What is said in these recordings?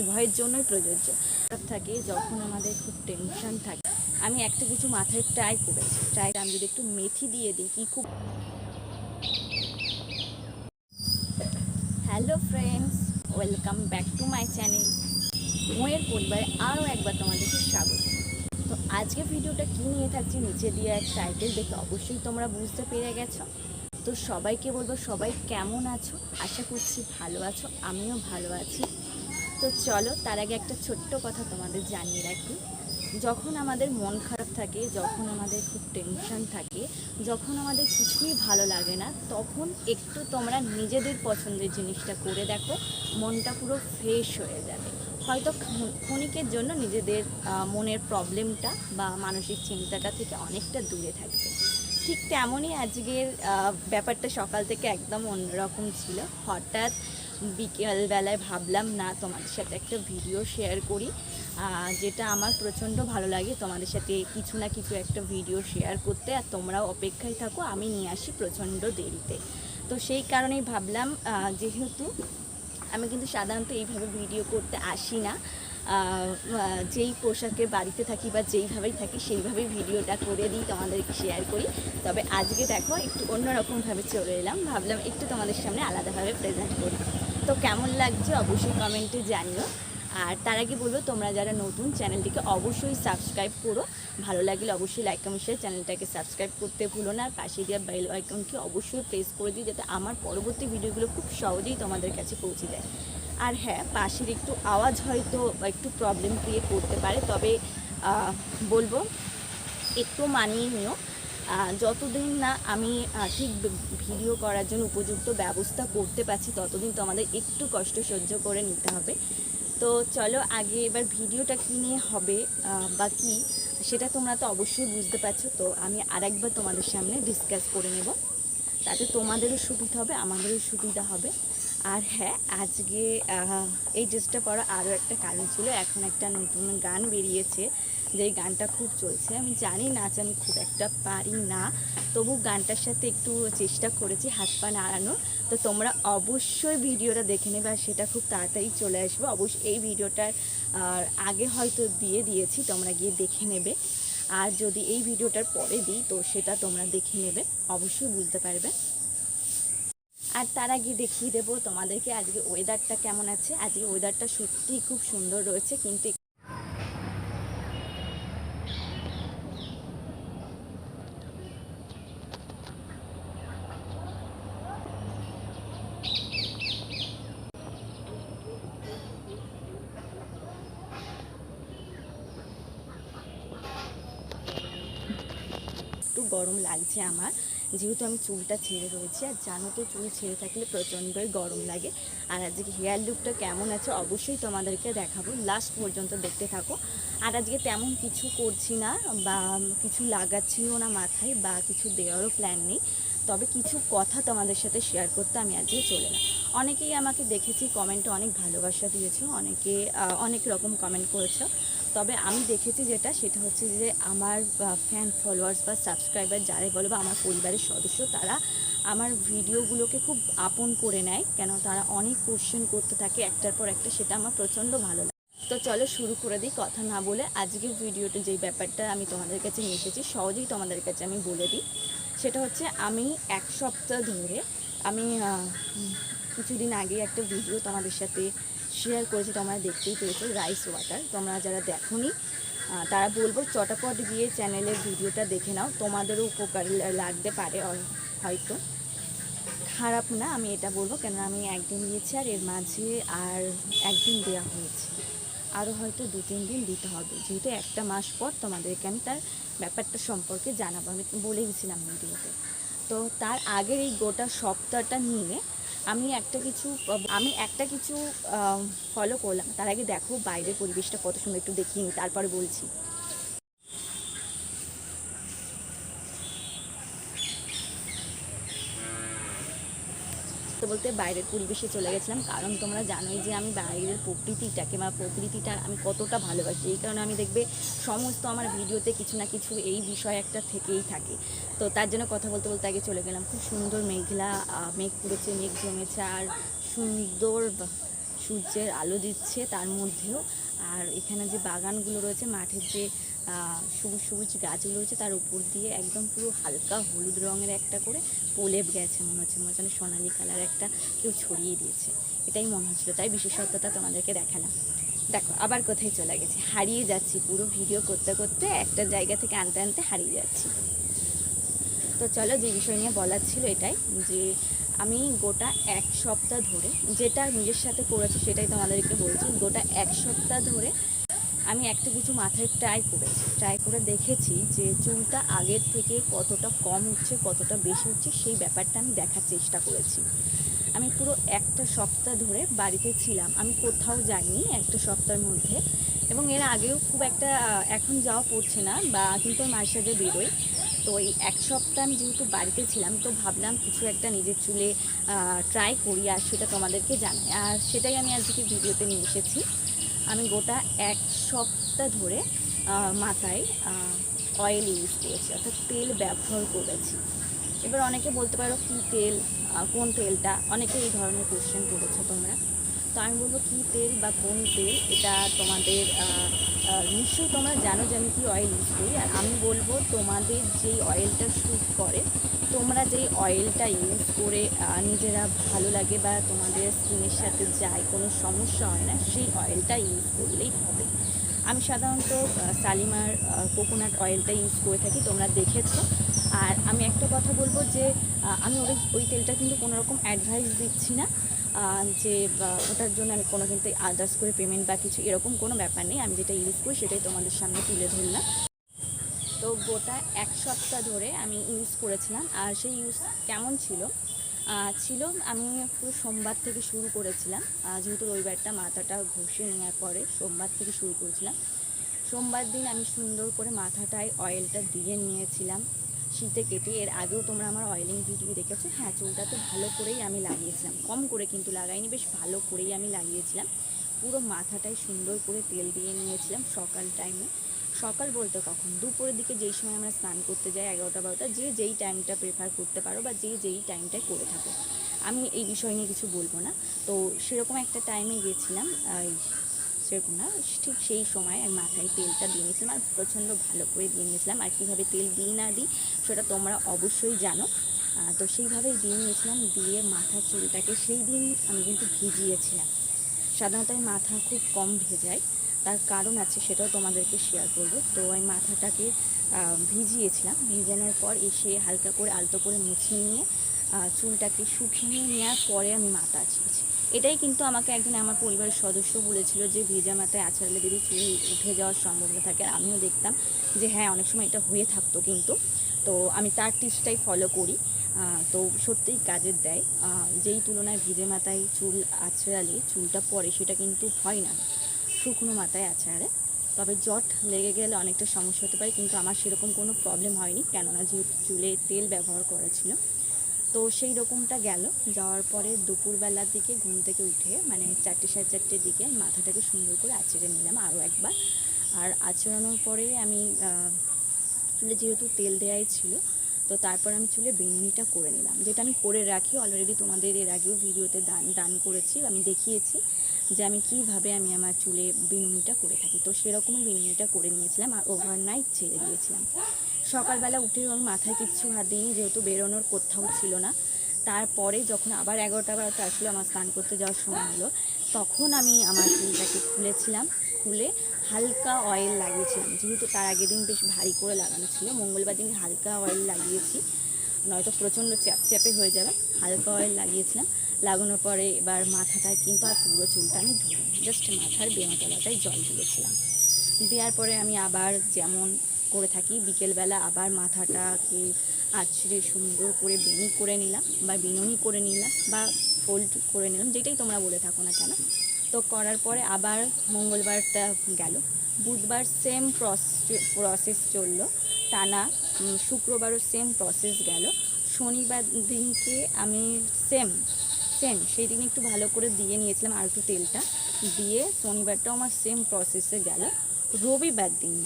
উভয়ের জন্যই প্রযোজ্য। থাকে যখন আমাদের খুব টেনশন থাকে। আমি একটা কিছু মাথায় ট্রাই করেছি। ট্রাই আমি যদি একটু মেথি দিয়ে দিই, কি খুব hello friends welcome back to my channel মোয়ের পরিবারে আরও একবার তোমাদেরকে স্বাগত। তো আজকে ভিডিওটা কী নিয়ে থাকছে, নিচে দিয়ে এক টাইটেল দেখে অবশ্যই তোমরা বুঝতে পেরে গেছো। তো সবাইকে বলব, সবাই কেমন আছো? আশা করছি ভালো আছো, আমিও ভালো আছি। তো চলো, তার আগে একটা ছোট্ট কথা তোমাদের জানিয়ে রাখি। যখন আমাদের মন খারাপ থাকে, যখন আমাদের খুব টেনশন থাকে, যখন আমাদের কিছুই ভালো লাগে না, তখন একটু তোমরা নিজেদের পছন্দের জিনিসটা করে দেখো, মনটা পুরো ফ্রেশ হয়ে যাবে। হয়তো ক্ষণ- ক্ষণিকের জন্য নিজেদের মনের প্রবলেমটা বা মানসিক চিন্তাটা থেকে অনেকটা দূরে থাকবে। ঠিক তেমনই আজকের ব্যাপারটা সকাল থেকে একদম অন্যরকম ছিল। হঠাৎ বিকেলবেলায় ভাবলাম, না, তোমাদের সাথে একটা ভিডিও শেয়ার করি। যেটা আমার প্রচণ্ড ভালো লাগে, তোমাদের সাথে কিছু না কিছু একটা ভিডিও শেয়ার করতে। আর তোমরাও অপেক্ষায় থাকো, আমি নিয়ে আসি প্রচণ্ড দেরিতে। তো সেই কারণেই ভাবলাম যেহেতু আমি কিন্তু সাধারণত এইভাবে ভিডিও করতে আসি না যেই পোশাকে বাড়িতে থাকি বা যেইভাবেই থাকি, সেইভাবেই ভিডিওটা করে দিই, তোমাদেরকে শেয়ার করি। তবে আজকে দেখো, একটু অন্যরকমভাবে চলে এলাম। ভাবলাম একটু তোমাদের সামনে আলাদাভাবে প্রেজেন্ট করি। তো কেমন লাগছে অবশ্যই কমেন্টে জানিও। আর তার আগে বলব, তোমরা যারা নতুন, চ্যানেলটিকে অবশ্যই সাবস্ক্রাইব করো। ভালো লাগলে অবশ্যই লাইক কমেন্ট শেয়ার চ্যানেলটাকে সাবস্ক্রাইব করতে ভুলো না। আর পাশে দেওয়া বেল আইকনকে অবশ্যই প্রেস করে দিই যাতে আমার পরবর্তী ভিডিওগুলো খুব সহজেই তোমাদের কাছে পৌঁছে যায়। আর হ্যাঁ পাশের একটু আওয়াজ হয়তো একটু প্রবলেম ক্রিয়েট করতে পারে, তবে বলব একটু মানিয়ে নিও। যতদিন না আমি ঠিক ভিডিও করার জন্য উপযুক্ত ব্যবস্থা করতে পারছি, ততদিন তোমাদের একটু কষ্ট সহ্য করে নিতে হবে। তো চলো, আগে এবার ভিডিওটা কী নিয়ে হবে বা কী, সেটা তোমরা তো অবশ্যই বুঝতে পারছ। তো আমি আরেকবার তোমাদের সামনে ডিসকাস করে নেব। তাতে তোমাদেরও সুবিধা হবে, আমাদেরও সুবিধা হবে। আর হ্যাঁ আজকে এই ড্রেসটা পরা আরও একটা কারণ ছিল। এখন একটা নতুন গান বেরিয়েছে, যে গানটা খুব চলছে। আমি জানি নাচ আমি খুব একটা পারি না, তবু গানটার সাথে একটু চেষ্টা করেছি হাত পা নাড়ানোর। তো তোমরা অবশ্যই ভিডিওটা দেখে নেবে আর সেটা খুব তাড়াতাড়ি চলে আসবে। অবশ্যই এই ভিডিওটার আগে হয়তো দিয়ে দিয়েছি, তোমরা গিয়ে দেখে নেবে। আর যদি এই ভিডিওটার পরে দিই, তো সেটা তোমরা দেখে নেবে। অবশ্যই বুঝতে পারবে। আর তার আগে দেখিয়ে দেবো তোমাদেরকে আজকে ওয়েদারটা কেমন আছে। আজকে ওয়েদারটা সত্যিই খুব সুন্দর রয়েছে, কিন্তু গরম লাগছে আমার। যেহেতু আমি চুলটা ছেড়ে রয়েছি, আর জানো তো চুল ছেড়ে থাকলে প্রচণ্ডই গরম লাগে। আর আজকে হেয়ার লুকটা কেমন আছে অবশ্যই তোমাদেরকে দেখাবো। লাস্ট পর্যন্ত দেখতে থাকো। আর আজকে তেমন কিছু করছি না, বা কিছু লাগাচ্ছিও না মাথায়, বা কিছু দেওয়ারও প্ল্যান নেই। তবে কিছু কথা তোমাদের সাথে শেয়ার করতে আমি আজকে চলে না। অনেকেই আমাকে দেখেছি কমেন্টে অনেক ভালোবাসা দিয়েছ, অনেকে অনেক রকম কমেন্ট করেছ। তবে আমি দেখেছি যেটা, সেটা হচ্ছে যে আমার ফ্যান ফলোয়ার্স বা সাবস্ক্রাইবার যারাই বলো বা আমার পরিবারের সদস্য, তারা আমার ভিডিওগুলোকে খুব আপন করে নেয়। কেন তারা অনেক কোশ্চেন করতে থাকে একটার পর একটা, সেটা আমার প্রচণ্ড ভালো লাগে। তো চলো শুরু করে দিই কথা না বলে। আজকের ভিডিওতে যেই ব্যাপারটা আমি তোমাদের কাছে নিয়ে এসেছি, সহজেই তোমাদের কাছে আমি বলে দিই। সেটা হচ্ছে আমি এক সপ্তাহ ধরে, আমি কিছুদিন আগে একটা ভিডিও তোমাদের সাথে শেয়ার করেছি, তোমরা দেখতেই পেয়েছ রাইস ওয়াটার তোমরা যারা দেখোনি তারা বলব চটাপট গিয়ে চ্যানেলের ভিডিওটা দেখে নাও। তোমাদেরও উপকার লাগতে পারে হয়- হয়তো। খারাপ না, আমি এটা বলব কেন আমি একদিন দিয়েছি আর এর মাঝে আর একদিন দেওয়া হয়েছে। আরও হয়তো দু, তিন দিন দিতে হবে। যেহেতু একটা মাস পর তোমাদেরকে আমি তার ব্যাপারটা সম্পর্কে জানাব। আমি বলে গেছিলাম ভিডিওতে। তো তার আগের এই গোটা সপ্তাহটা নিয়ে আমি একটা কিছু, আমি একটা কিছু ফলো করলাম। তার আগে দেখো বাইরের পরিবেশটা কত সুন্দর, একটু দেখিনি তারপরে বলছি। বলতে বাইরের পরিবেশে চলে গেছিলাম। কারণ তোমরা জানোই যে আমি বাইরের প্রকৃতিটাকে বা প্রকৃতিটা আমি কতটা ভালোবাসি। এই কারণে আমি দেখবে সমস্ত আমার ভিডিওতে কিছু না কিছু এই বিষয় একটা থেকেই থাকে। তো তার জন্য কথা বলতে বলতে আগে চলে গেলাম। খুব সুন্দর মেঘলা মেঘ পুড়েছে মেঘ জমেছে আর সুন্দর সূর্যের আলো দিচ্ছে তার মধ্যেও। আর এখানে যে বাগানগুলো রয়েছে, মাঠের যে সবুজ সবুজ গাছগুলো রয়েছে, তার উপর দিয়ে একদম পুরো হালকা হলুদ রঙের একটা করে প্রলেপ গেছে, মনে হচ্ছে মনে হচ্ছে সোনালি কালার একটা কেউ ছড়িয়ে দিয়েছে। এটাই মনে হচ্ছিল, তাই বিশেষত্বটা তোমাদেরকে দেখালাম। দেখো, আবার কোথায় চলে গেছি? হারিয়ে যাচ্ছি, পুরো ভিডিও করতে করতে একটা জায়গা থেকে আনতে আনতে হারিয়ে যাচ্ছি। তো চলো, যে বিষয় নিয়ে বলার ছিল এটাই, যে আমি গোটা এক সপ্তাহ ধরে যেটা নিজের সাথে করেছি সেটাই তোমাদেরকে বলছি, গোটা এক সপ্তাহ ধরে আমি একটা কিছু মাথায় ট্রাই করেছি। ট্রাই করে দেখেছি যে চুলটা আগের থেকে কতটা কম হচ্ছে, কতটা বেশি হচ্ছে, সেই ব্যাপারটা আমি দেখার চেষ্টা করেছি। আমি পুরো একটা সপ্তাহ ধরে বাড়িতে ছিলাম। আমি কোথাও যাইনি একটা সপ্তাহের মধ্যে। এবং এর আগেও খুব একটা এখন যাওয়া পড়ছে না বা কিন্তু আমি মাঝে সাঝে বেরোই। তো এই এক সপ্তাহ আমি যেহেতু বাড়িতে ছিলাম, তো ভাবলাম কিছু একটা নিজের চুলে ট্রাই করি আর সেটা তোমাদেরকে জানাই। আর সেটাই আমি আজকে ভিডিওতে নিয়ে এসেছি। আমি গোটা এক সপ্তাহ ধরে মাথায় অয়েল ইউজ করেছি, অর্থাৎ তেল ব্যবহার করেছি। এবার অনেকে বলতে পারো কী তেল কোন তেলটা? অনেকে এই ধরনের কোশ্চেন করেছ তোমরা। তো আমি বলব কী তেল বা কোন তেল, এটা তোমাদের নিশ্চয়ই তোমরা জানো যে আমি কী অয়েল ইউজ করি। আর আমি বলব তোমাদের যেই অয়েলটা শ্যুট করে তোমরা যেই অয়েলটা ইউজ করে নিজেরা ভালো লাগে বা তোমাদের স্কিনের সাথে যায় কোনো সমস্যা হয় না সেই অয়েলটা ইউজ করলেই হবে। আমি সাধারণত আহ, শালিমার কোকোনাট অয়েলটা ইউজ করে থাকি তোমরা দেখেছ। আর আমি একটা কথা বলব যে আমি ওই ওই তেলটা কিন্তু কোনো রকম অ্যাডভাইস দিচ্ছি না যে ওটার জন্য আমি কোনো কিন্তু আদার্স করে পেমেন্ট বা কিছু এরকম কোনো ব্যাপার নেই আমি যেটা ইউজ করি সেটাই তোমাদের সামনে তুলে ধরলাম। তো গোটা এক সপ্তাহ ধরে আমি ইউজ করেছিলাম, আর সেই ইউজ কেমন ছিল? ছিল আমি পুরো সোমবার থেকে শুরু করেছিলাম যেহেতু রবিবারটা মাথাটা ঘষে নেওয়ার পরে সোমবার থেকে শুরু করেছিলাম। সোমবার দিন আমি সুন্দর করে মাথাটায় অয়েলটা দিয়ে নিয়েছিলাম। শীতে কেটে, এর আগেও তোমরা আমার অয়েলিং ভিডিও দেখেছ? হ্যাঁ চুলটাতে ভালো করেই আমি লাগিয়েছিলাম, কম করে কিন্তু লাগাইনি, বেশ ভালো করেই আমি লাগিয়েছিলাম। পুরো মাথাটায় সুন্দর করে তেল দিয়ে নিয়েছিলাম সকাল টাইমে সকাল বলতে কখন? দুপুরের দিকে যেই সময় আমরা স্নান করতে যাই, এগারোটা, বারোটা, যে যেই টাইমটা প্রেফার করতে পারো বা যে যেই টাইমটায় করে থাকো। আমি এই বিষয় নিয়ে কিছু বলব না। তো সেরকম একটা টাইমে গেছিলাম সেরকম না, ঠিক সেই সময় আমি মাথায় তেলটা দিয়ে নিয়েছিলাম আর প্রচণ্ড ভালো করে দিয়ে নিয়েছিলাম। আর কীভাবে তেল দিই, না দিই, সেটা তোমরা অবশ্যই জানো। তো সেইভাবেই দিয়ে নিয়েছিলাম, দিয়ে মাথার চুলটাকে সেই দিন আমি কিন্তু ভিজিয়েছিলাম। সাধারণত মাথা খুব কম ভেজাই। তার কারণ আছে সেটাও তোমাদেরকে শেয়ার করব। তো আমি মাথাটাকে ভিজিয়েছিলাম। ভিজানোর পর এসে হালকা করে আলতো করে মুছে নিয়ে চুলটাকে শুকিয়ে নেওয়ার পরে আমি মাথা আঁচড়েছি এটাই কিন্তু আমাকে একদিন আমার পরিবারের সদস্য বলেছিল যে ভেজা মাথায় আছাড়লে যদি চুল উঠে যাওয়ার সম্ভাবনা থাকে আর আমিও দেখতাম যে হ্যাঁ অনেক সময় এটা হয়ে থাকতো কিন্তু। তো আমি তার টিপসটাই ফলো করি। তো সত্যিই কাজের দেয়। যেই তুলনায় ভিজে মাথায় চুল আছড়ালে চুলটা পড়ে সেটা কিন্তু হয় না। শুকনো মাথায় আছড়ালে তবে জট লেগে গেলে অনেকটা সমস্যা হতে পারে, কিন্তু আমার সেরকম কোনো প্রবলেম হয়নি, কেননা যেহেতু চুলে তেল ব্যবহার করা ছিল। তো সেই রকমটা গেল। যাওয়ার পরে দুপুরবেলার দিকে ঘুম থেকে উঠে মানে চারটে সাড়ে চারটের দিকে মাথাটাকে সুন্দর করে আঁচড়ে নিলাম আরও একবার। আর আঁচড়ানোর পরে আমি চুলে যেহেতু তেল দেওয়াই ছিল, তো তারপর আমি চুলে বেনুনিটা করে নিলাম। যেটা আমি করে রাখি অলরেডি তোমাদের এর আগেও ভিডিওতে দান দান করেছি, আমি দেখিয়েছি। যে আমি কীভাবে আমি আমার চুলে বিনুনিটা করে থাকি। তো সেরকমই বিনুনিটা করে নিয়েছিলাম আর ওভারনাইট ছেড়ে দিয়েছিলাম। সকালবেলা উঠেও আমি মাথায় কিচ্ছু হাত দিইনি, যেহেতু বেরোনোর কোথাও ছিল না। তারপরে যখন আবার এগারোটা বারোটা আসলে আমার স্নান করতে যাওয়ার সময় হলো, তখন আমি আমার চুলটাকে খুলেছিলাম। খুলে হালকা অয়েল লাগিয়েছিলাম। যেহেতু তার আগের দিন বেশ ভারী করে লাগানো ছিল, মঙ্গলবার দিন হালকা অয়েল লাগিয়েছি। নয়তো প্রচণ্ড চ্যাপচ্যাপে হয়ে যাবে, হালকা অয়েল লাগিয়েছিলাম। লাগানোর পরে এবার মাথাটায় কিন্তু আর পুরো চুলটা আমি ধুই জাস্ট মাথার বেমাতলাটায় জল দিয়েছিলাম। দেওয়ার পরে আমি আবার যেমন করে থাকি, বিকেলবেলা আবার মাথাটাকে আছড়ে সুন্দর করে বেনি করে নিলাম বা বিনুনি করে নিলাম বা ফোল্ড করে নিলাম, যেটাই তোমরা বলে থাকো না কেন। তো করার পরে আবার মঙ্গলবারটা গেল। বুধবার সেম প্রসেস চলল। টানা শুক্রবারও সেম প্রসেস গেল। শনিবার দিনকে আমি সেম সেম সেই দিন একটু ভালো করে দিয়ে নিয়েছিলাম আর একটু তেলটা। দিয়ে শনিবারটাও আমার সেম প্রসেসে গেল। রবিবার দিন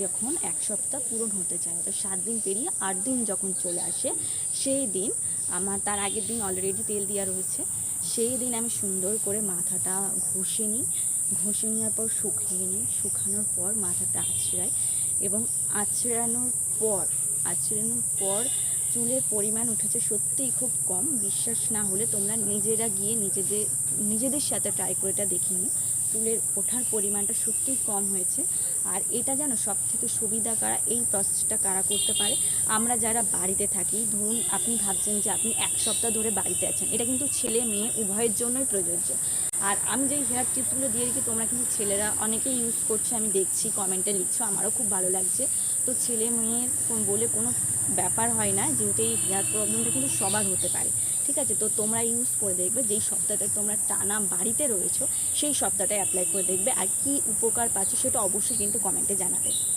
যখন এক সপ্তাহ পূরণ হতে চায় তো সাত দিন পেরিয়ে আট দিন যখন চলে আসে, সেই দিন আমার তার আগের দিন অলরেডি তেল দেওয়া রয়েছে। সেই দিন আমি সুন্দর করে মাথাটা ঘষে নিই। ঘষে নেওয়ার পর শুকিয়ে নিই। শুকানোর পর মাথাটা আছড়াই এবং আছড়ানোর পর আছড়ানোর পর চুলের পরিমাণ উঠেছে সত্যিই খুব কম। বিশ্বাস না হলে তোমরা নিজেরা গিয়ে নিজেদের নিজেদের সাথে ট্রাই করে এটা দেখে নিও। চুলের ওঠার পরিমাণটা সত্যিই কম হয়েছে। আর এটা যেন সব থেকে সুবিধা কারা, এই প্রসেসটা কারা করতে পারে? আমরা যারা বাড়িতে থাকি, ধরুন আপনি ভাবছেন যে আপনি এক সপ্তাহ ধরে বাড়িতে আছেন, এটা কিন্তু ছেলে মেয়ে উভয়ের জন্যই প্রযোজ্য। আর আমি যেই হেয়ার টিপসগুলো দিয়ে রেখি তোমরা কিন্তু ছেলেরা অনেকেই ইউজ করছে, আমি দেখছি কমেন্টে লিখছো, আমারও খুব ভালো লাগছে। তো ছেলে কোন- বলে কোনো ব্যাপার হয় না, যেহেতু এই হেয়ার প্রবলেমটা কিন্তু সবার হতে পারে। ঠিক আছে? তো তোমরা ইউজ করে দেখবে, যেই সপ্তাহটা তোমরা টানা বাড়িতে রয়েছো, সেই সপ্তাহটায় অ্যাপ্লাই করে দেখবে, আর কি উপকার পাচ্ছ সেটা অবশ্যই কিন্তু কমেন্টে জানাবে।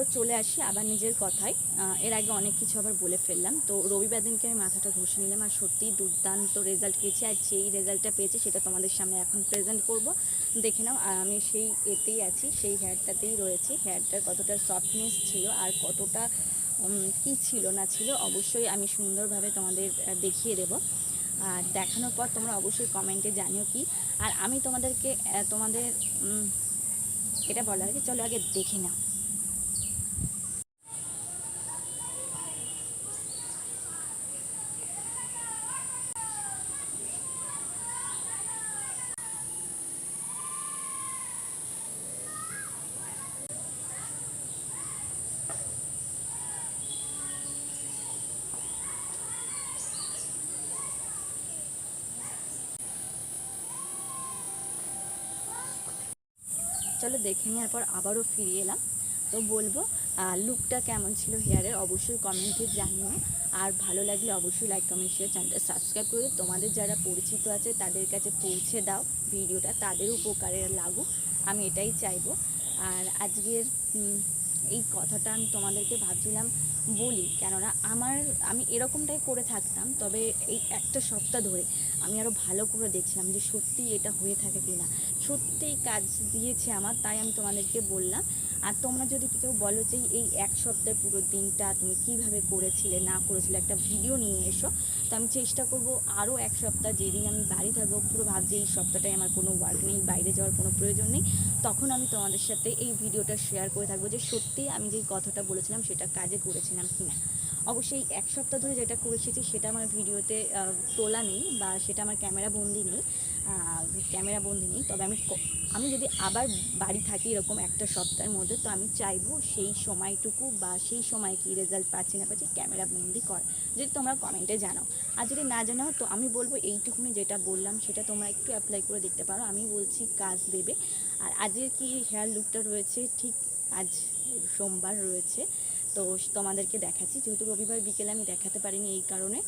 তো চলে আসি আবার নিজের কথায়। এর আগে অনেক কিছু আবার বলে ফেললাম। তো রবিবার দিনকে আমি মাথাটা ঘষে নিলাম আর সত্যিই দুর্দান্ত রেজাল্ট পেয়েছি আর যেই রেজাল্টটা পেয়েছি সেটা তোমাদের সামনে এখন প্রেজেন্ট করব। দেখে নাও আর আমি সেই এতেই আছি, সেই হেয়ারটাতেই রয়েছি। হেয়ারটার কতটা সফটনেস ছিল আর কতটা কি ছিল না ছিল অবশ্যই আমি সুন্দরভাবে তোমাদের দেখিয়ে দেবো। আর দেখানোর পর তোমরা অবশ্যই কমেন্টে জানিও কি। আর আমি তোমাদেরকে তোমাদের এটা বলার আগে চলো আগে দেখে নাও। চলো দেখে নেওয়ার পর আবারও ফিরে এলাম। তো বলব লুকটা কেমন ছিল হেয়ারের অবশ্যই কমেন্টে জানিও। আর ভালো লাগলে অবশ্যই লাইক কমেন্ট শেয়ার চ্যানেলটা সাবস্ক্রাইব করে তোমাদের যারা পরিচিত আছে, তাদের কাছে পৌঁছে দাও ভিডিওটা, তাদের উপকারে লাগুক, আমি এটাই চাইব। আর আজকের এই কথাটা আমি তোমাদেরকে ভাবছিলাম বলি, কেননা আমার, আমি এরকমটাই করে থাকতাম, তবে এই একটা সপ্তাহ ধরে আমি আরও ভালো করে দেখছিলাম যে সত্যি এটা হয়ে থাকে কি না সত্যিই কাজ দিয়েছে আমার, তাই আমি তোমাদেরকে বললাম। আর তোমরা যদি কেউ বলো যে এই এক সপ্তাহের পুরো দিনটা তুমি কীভাবে করেছিলে, না করেছিলে, একটা ভিডিও নিয়ে এসো। তো আমি চেষ্টা করব আরও এক সপ্তাহ যেদিন আমি বাড়ি থাকব, পুরো ভাবছি এই সপ্তাহটায় আমার কোনো ওয়ার্ক নেই, বাইরে যাওয়ার কোনো প্রয়োজন নেই। তখন আমি তোমাদের সাথে এই ভিডিওটা শেয়ার করে থাকব যে সত্যি আমি যেই কথাটা বলেছিলাম সেটা কাজে করেছিলাম কি না অবশ্যই এক সপ্তাহ ধরে যেটা করে এসেছি সেটা আমার ভিডিওতে তোলা নেই বা সেটা আমার ক্যামেরা বন্দি নেই। ক্যামেরা বন্দি নেই। তবে আমি আমি যদি আবার বাড়ি থাকি এরকম একটা সপ্তাহের মধ্যে, তো আমি চাইব সেই সময়টুকু বা সেই সময় কি রেজাল্ট পাচ্ছি না পাচ্ছি ক্যামেরা বন্দি কর। যদি তোমরা কমেন্টে জানাও। আর যদি না জানাও, তো আমি বলব এইটুকুনি যেটা বললাম, সেটা তোমরা একটু অ্যাপ্লাই করে দেখতে পারো। আমি বলছি কাজ দেবে আর আজকের কি হেয়ার লুকটা রয়েছে? ঠিক আজ সোমবার রয়েছে। তো তোমাদেরকে দেখাচ্ছি। যেহেতু রবিবার বিকেলে আমি দেখাতে পারিনি এই কারণে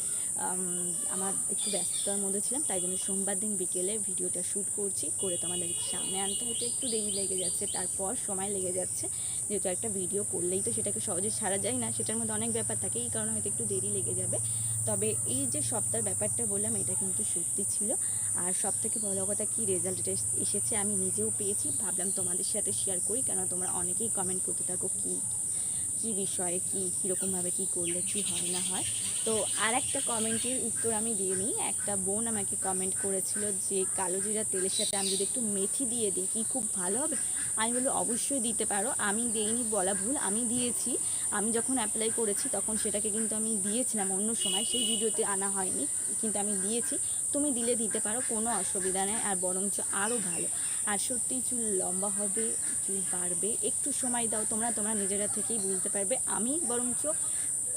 আমার একটু ব্যস্ততার মধ্যে ছিলাম, তাই জন্য সোমবার দিন বিকেলে ভিডিওটা শ্যুট করছি, করে তোমাদের সামনে আনতে হতে একটু দেরি লেগে যাচ্ছে, তারপর সময় লেগে যাচ্ছে। যেহেতু একটা ভিডিও করলেই তো সেটাকে সহজে ছাড়া যায় না, সেটার মধ্যে অনেক ব্যাপার থাকে, এই কারণে হয়তো একটু দেরি লেগে যাবে। তবে এই যে সপ্তাহের ব্যাপারটা বললাম, এটা কিন্তু সত্যি ছিল। আর সব থেকে বড় কথা কী রেজাল্ট এসেছে, আমি নিজেও পেয়েছি। ভাবলাম তোমাদের সাথে শেয়ার করি কেন তোমরা অনেকেই কমেন্ট করতে থাকো, কী কী বিষয়ে কী, কীরকমভাবে কি করলে কি হয় না হয়। তো আর একটা কমেন্টের উত্তর আমি দিয়ে নিই। একটা বোন আমাকে কমেন্ট করেছিল যে, কালো জিরা তেলের সাথে আমি যদি একটু মেথি দিয়ে দিই, কি খুব ভালো হবে? আমি বলি অবশ্যই দিতে পারো। আমি দিইনি, বলা ভুল, আমি দিয়েছি। আমি যখন অ্যাপ্লাই করেছি, তখন সেটাকে কিন্তু আমি দিয়েছিলাম অন্য সময়। সেই ভিডিওতে আনা হয়নি, কিন্তু আমি দিয়েছি। তুমি দিলে দিতে পারো, কোনো অসুবিধা নেই। আর বরঞ্চ আরও ভালো। আর সত্যিই চুল লম্বা হবে চুল বাড়বে। একটু সময় দাও তোমরা তোমরা নিজেরা থেকেই বুঝতে পারবে। আমি বরঞ্চ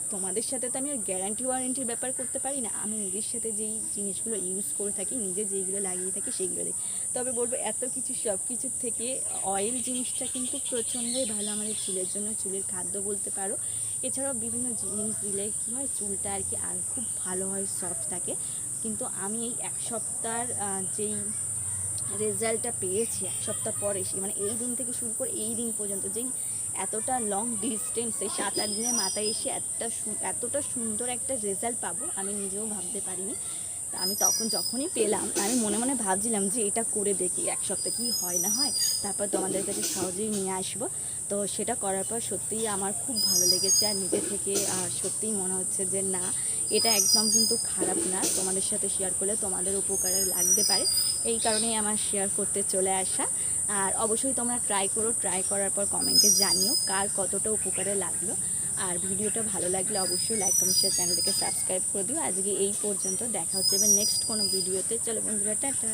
তোমাদের সাথে তো আমি আর গ্যারান্টি ওয়ারেন্টির ব্যাপার করতে পারি না। আমি নিজের সাথে যেই জিনিসগুলো ইউজ করে থাকি নিজে যেইগুলো লাগিয়ে থাকি সেইগুলো দিই তবে বলব এত কিছু সব কিছুর থেকে অয়েল জিনিসটা কিন্তু প্রচণ্ডই ভালো আমাদের চুলের জন্য। চুলের খাদ্য বলতে পারো। এছাড়াও বিভিন্ন জিনিস দিলে কী হয় চুলটা আর কি আর খুব ভালো হয় সফট থাকে। কিন্তু আমি এই এক সপ্তাহের আহ, যেই রেজাল্টটা পেয়েছি এক সপ্তাহ পরে এসে। মানে এই দিন থেকে শুরু করে এই দিন পর্যন্ত যেই এতটা লং ডিস্টেন্সে সাত আট দিনের মাথায় এসে এতটা সু- এতটা সুন্দর একটা রেজাল্ট পাবো, আমি নিজেও ভাবতে পারিনি। তা আমি তখন যখনই পেলাম, আমি মনে মনে ভাবছিলাম যে এটা করে দেখি, এক সপ্তাহ কি হয় না হয়, তারপর তোমাদের কাছে সহজেই নিয়ে আসব। তো সেটা করার পর সত্যিই আমার খুব ভালো লেগেছে, আর নিজে থেকে সত্যিই মনে হচ্ছে যে না, এটা একদম কিন্তু খারাপ না, তোমাদের সাথে শেয়ার করলে তোমাদের উপকারে লাগতে পারে। এই কারণেই আমার শেয়ার করতে চলে আসা। আর অবশ্যই তোমরা ট্রাই করো ট্রাই করার পর কমেন্টে জানিও কার কতটা উপকারে লাগল। আর ভিডিওটা ভালো লাগলে অবশ্যই লাইক কমেন্ট শেয়ার চ্যানেলটাকে সাবস্ক্রাইব করে দিও। আজকে এই পর্যন্ত, দেখা হচ্ছে এবার নেক্সট কোনো ভিডিওতে চলো বন্ধুরা, টাটা!